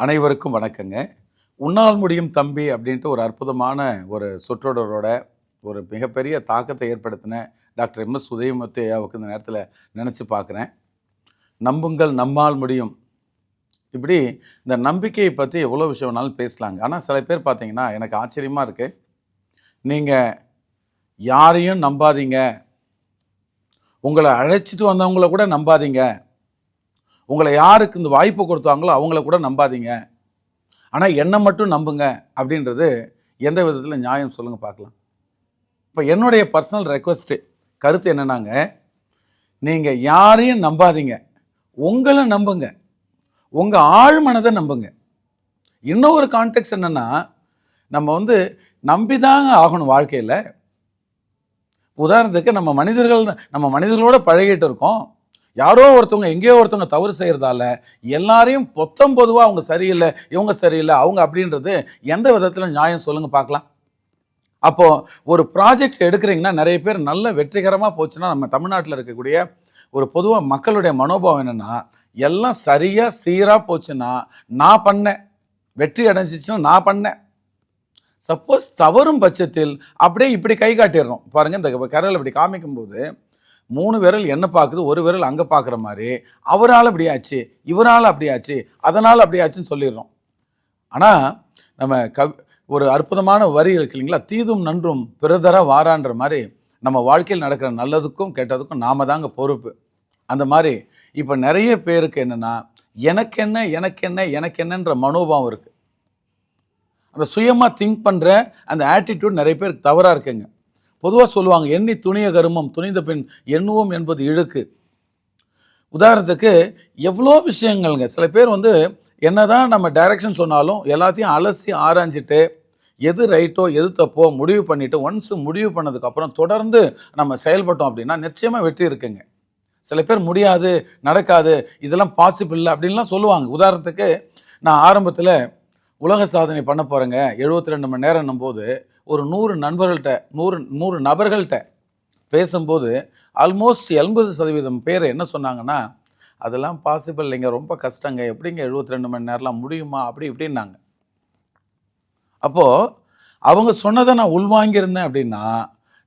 அனைவருக்கும் வணக்கங்க. உன்னால் முடியும் தம்பி அப்படின்ட்டு ஒரு அற்புதமான ஒரு சொற்றொடரோட ஒரு மிகப்பெரிய தாக்கத்தை ஏற்படுத்தின டாக்டர் எம் எஸ் உதயமூர்த்தி ஐயாவுக்கு இந்த நேரத்தில் நினச்சி பார்க்குறேன் நம்புங்கள் நம்மால் முடியும். இப்படி இந்த நம்பிக்கையை பற்றி எவ்வளோ விஷயம் வேணாலும் பேசலாங்க. ஆனால் சில பேர் பார்த்தீங்கன்னா எனக்கு ஆச்சரியமாக இருக்குது நீங்கள் யாரையும் நம்பாதீங்க. உங்களை அழைச்சிட்டு வந்தவங்கள கூட நம்பாதீங்க. உங்களை யாருக்கு இந்த வாய்ப்பு கொடுத்தாங்களோ அவங்கள கூட நம்பாதீங்க. ஆனால் என்னை மட்டும் நம்புங்க அப்படின்றது எந்த விதத்தில் நியாயம் சொல்லுங்கள் பார்க்கலாம். இப்போ என்னுடைய பர்சனல் ரெக்வஸ்ட்டு கருத்து என்னென்னாங்க நீங்கள் யாரையும் நம்பாதீங்க. உங்களை நம்புங்க. உங்கள் ஆழ் மனதை நம்புங்க. இன்னொரு கான்டெக்ட் என்னென்னா நம்ம வந்து நம்பிதாங்க ஆகணும் வாழ்க்கையில். உதாரணத்துக்கு நம்ம மனிதர்கள் நம்ம மனிதர்களோட பழகிட்டு இருக்கோம். யாரோ ஒருத்தவங்க எங்கேயோ ஒருத்தவங்க தவறு செய்கிறதால எல்லாரையும் பொத்தம் பொதுவாக அவங்க சரியில்லை இவங்க சரியில்லை அவங்க அப்படின்றது எந்த விதத்தில் நியாயம் சொல்லுங்கள் பார்க்கலாம். அப்போது ஒரு ப்ராஜெக்ட் எடுக்கிறீங்கன்னா நிறைய பேர் நல்ல வெற்றிகரமாக போச்சுன்னா நம்ம தமிழ்நாட்டில் இருக்கக்கூடிய ஒரு பொதுவாக மக்களுடைய மனோபாவம் என்னென்னா எல்லாம் சரியாக சீராக போச்சுன்னா நான் பண்ணேன். வெற்றி அடைஞ்சிச்சுன்னா நான் பண்ணேன். சப்போஸ் தவறும் பட்சத்தில் அப்படியே இப்படி கை காட்டிடுறோம். பாருங்கள் இந்த கரையில் இப்படி காமிக்கும்போது மூணு விரல் என்ன பார்க்குது ஒரு விரல் அங்கே பார்க்குற மாதிரி. அவரால் அப்படி ஆச்சு இவரால் அப்படி ஆச்சு அதனால் அப்படி ஆச்சுன்னு சொல்லிடுறோம். ஆனால் நம்ம கவ் ஒரு அற்புதமான வரி இருக்கு இல்லைங்களா? தீதும் நன்றும் பிறதர வாரான்ற மாதிரி நம்ம வாழ்க்கையில் நடக்கிற நல்லதுக்கும் கெட்டதுக்கும் நாம தாங்க பொறுப்பு. அந்த மாதிரி இப்போ நிறைய பேருக்கு என்னென்னா எனக்கு என்ன எனக்கு என்ன எனக்கு என்னன்ற மனோபாவம் இருக்குது அந்த சுயமாக திங்க் பண்ணுற அந்த ஆட்டிடியூட் நிறைய பேருக்கு தவறாக இருக்குங்க. பொதுவாக சொல்லுவாங்க எண்ணி துணிய கருமம் துணிந்த பின் எண்ணுவோம் என்பது இழுக்கு. உதாரணத்துக்கு எவ்வளோ விஷயங்கள்ங்க சில பேர் வந்து என்னதான் நம்ம டைரக்ஷன் சொன்னாலும் எல்லாத்தையும் அலசி ஆராய்ஞ்சிட்டு எது ரைட்டோ எது தப்போ முடிவு பண்ணிவிட்டு ஒன்ஸ் முடிவு பண்ணதுக்கப்புறம் தொடர்ந்து நம்ம செயல்பட்டோம் அப்படின்னா நிச்சயமாக வெற்றி இருக்குங்க. சில பேர் முடியாது நடக்காது இதெல்லாம் பாசிபிள் இல்லை அப்படின்லாம் சொல்லுவாங்க. உதாரணத்துக்கு நான் ஆரம்பத்தில் உலக சாதனை பண்ண போகிறேங்க எழுபத்தி ரெண்டு மணி நேரம் போது ஒரு நூறு நண்பர்கள்ட்ட நூறு நூறு நபர்கள்ட்ட பேசும்போது ஆல்மோஸ்ட் எண்பது சதவீதம் பேர் என்ன சொன்னாங்கன்னா அதெல்லாம் பாசிபிள் இல்லைங்க ரொம்ப கஷ்டங்க எப்படிங்க எழுபத்தி ரெண்டு மணி நேரம்லாம் முடியுமா? அப்படி இப்படின்னாங்க. அப்போது அவங்க சொன்னதை நான் உள்வாங்கியிருந்தேன் அப்படின்னா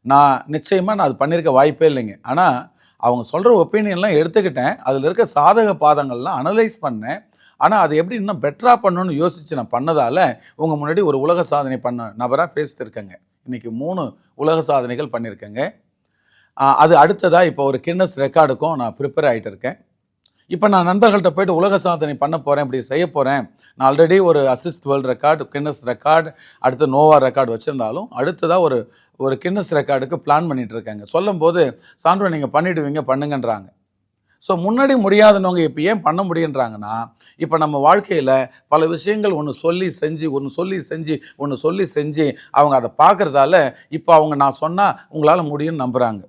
நான் நிச்சயமாக நான் அது பண்ணியிருக்க வாய்ப்பே இல்லைங்க. ஆனால் அவங்க சொல்கிற ஒப்பீனியன்லாம் எடுத்துக்கிட்டேன். அதில் இருக்க சாதக பாதங்கள்லாம் அனலைஸ் பண்ணேன். ஆனால் அது எப்படி இன்னும் பெட்டராக பண்ணணும்னு யோசித்து நான் பண்ணதால் உங்கள் முன்னாடி ஒரு உலக சாதனை பண்ண நபராக பேசிட்டு இருக்கேங்க இன்றைக்கி மூணு உலக சாதனைகள் பண்ணியிருக்கேங்க அது அடுத்ததாக இப்போ ஒரு கின்னஸ் ரெக்கார்டுக்கும் நான் ப்ரிப்பேர் ஆகிட்டு இருக்கேன். இப்போ நான் நண்பர்கள்ட்ட போயிட்டு உலக சாதனை பண்ண போகிறேன் இப்படி செய்ய போகிறேன் நான் ஆல்ரெடி ஒரு assist world record Guinness record அடுத்து நோவா ரெக்கார்டு வச்சுருந்தாலும் அடுத்ததாக ஒரு ஒரு கின்னஸ் ரெக்கார்டுக்கு பிளான் பண்ணிகிட்டு இருக்காங்க. சொல்லும்போது சான்றோ நீங்கள் பண்ணிவிடுவீங்க பண்ணுங்கன்றாங்க. ஸோ முன்னாடி முடியாதவங்க இப்போ ஏன் பண்ண முடியுன்றாங்கன்னா இப்போ நம்ம வாழ்க்கையில் பல விஷயங்கள் ஒன்று சொல்லி செஞ்சு ஒன்று சொல்லி செஞ்சு ஒன்று சொல்லி செஞ்சு அவங்க அதை பார்க்குறதால இப்போ அவங்க நான் சொன்னால் உங்களால் முடியும்னு நம்புகிறாங்க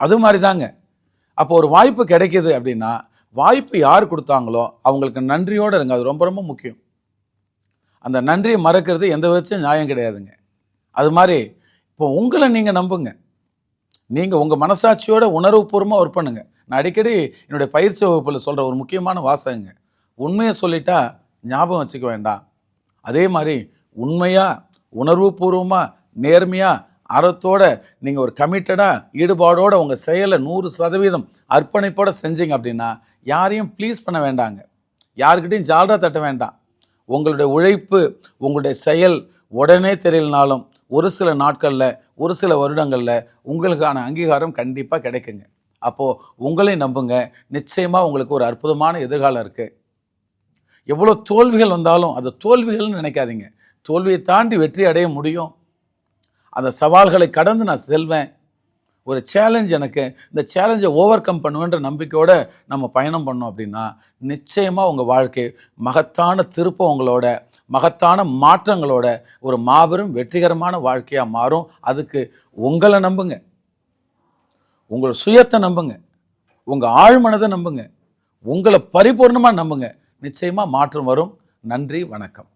அது மாதிரி தாங்க அப்போ ஒரு வாய்ப்பு கிடைக்கிது அப்படின்னா வாய்ப்பு யார் கொடுத்தாங்களோ அவங்களுக்கு நன்றியோடு இருங்க. அது ரொம்ப ரொம்ப முக்கியம். அந்த நன்றியை மறக்கிறது எந்த விதத்தையும் நியாயம் கிடையாதுங்க. அது மாதிரி இப்போ உங்களை நீங்கள் நம்புங்க. நீங்கள் உங்கள் மனசாட்சியோட உணர்வுபூர்வமாக ஒர்க் பண்ணுங்கள் நான் அடிக்கடி என்னுடைய பயிற்சி வகுப்பில் சொல்கிற ஒரு முக்கியமான வாசகங்க. உண்மையை சொல்லிட்டா ஞாபகம் வச்சுக்க வேண்டாம். அதே மாதிரி உண்மையாக உணர்வுபூர்வமாக நேர்மையாக அறத்தோட நீங்கள் ஒரு கமிட்டடாக ஈடுபாடோடு உங்கள் செயலை நூறு சதவீதம் அர்ப்பணிப்போட செஞ்சீங்க அப்படின்னா யாரையும் ப்ளீஸ் பண்ண வேண்டாங்க. யாருக்கிட்டையும் ஜால்ரா தட்ட வேண்டாம். உங்களுடைய உழைப்பு உங்களுடைய செயல் உடனே தெரியலனாலும் ஒரு சில நாட்களில் ஒரு சில வருடங்களில் உங்களுக்கான அங்கீகாரம் கண்டிப்பாக கிடைக்குங்க. அப்போது உங்களை நம்புங்க. நிச்சயமாக உங்களுக்கு ஒரு அற்புதமான எதிர்காலம் இருக்குது எவ்வளோ தோல்விகள் வந்தாலும் அது தோல்விகள்னு நினைக்காதீங்க. தோல்வியை தாண்டி வெற்றி அடைய முடியும். அந்த சவால்களை கடந்து நான் செல்வேன். ஒரு சேலஞ்ச் எனக்கு இந்த சேலஞ்சை ஓவர் கம் பண்ணுவேன்ற நம்பிக்கையோடு நம்ம பயணம் பண்ணோம் அப்படின்னா நிச்சயமாக உங்கள் வாழ்க்கை மகத்தான திருப்பங்களோட மகத்தான மாற்றங்களோட ஒரு மாபெரும் வெற்றிகரமான வாழ்க்கையாக மாறும். அதுக்கு உங்களை நம்புங்க. உங்கள் சுயத்தை நம்புங்க. உங்கள் ஆழ்மனதை நம்புங்க. உங்களை பரிபூர்ணமாக நம்புங்க. நிச்சயமாக மாற்றம் வரும். நன்றி வணக்கம்.